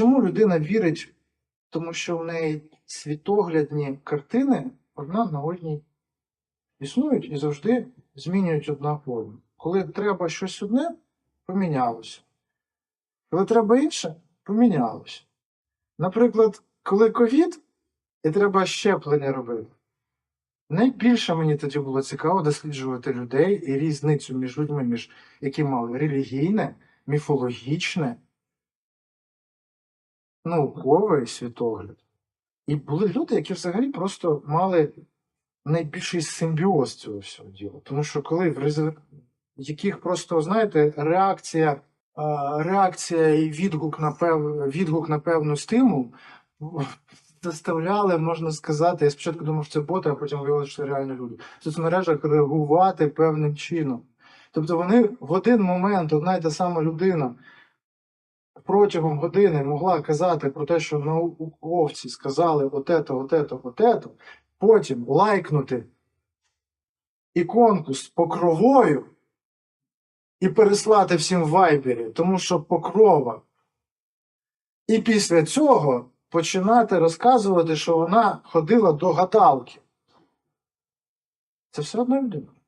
Чому людина вірить? Тому що в неї світоглядні картини одна на одній існують і завжди змінюють одна форму. Коли треба щось одне, помінялося. Коли треба інше, помінялося. Наприклад, коли ковід, і треба щеплення робити. Найбільше мені тоді було цікаво досліджувати людей і різницю між людьми, між які мали релігійне, міфологічне, науковий світогляд. І були люди, які взагалі просто мали найбільший симбіоз цього всього діла. Тому що коли в резу- яких просто, знаєте, реакція, реакція і відгук на пев... відгук на певну стимул заставляли, можна сказати, я спочатку думав, що це боти, а потім виявилося, що це реально люди. В соцмережах реагувати певним чином. Тобто вони в один момент, одна й та сама людина протягом години могла казати про те, що науковці сказали отето, отето, отето, потім лайкнути іконку з покровою і переслати всім в вайбері, тому що покрова. І після цього починати розказувати, що вона ходила до гадалки. Це все одна людина.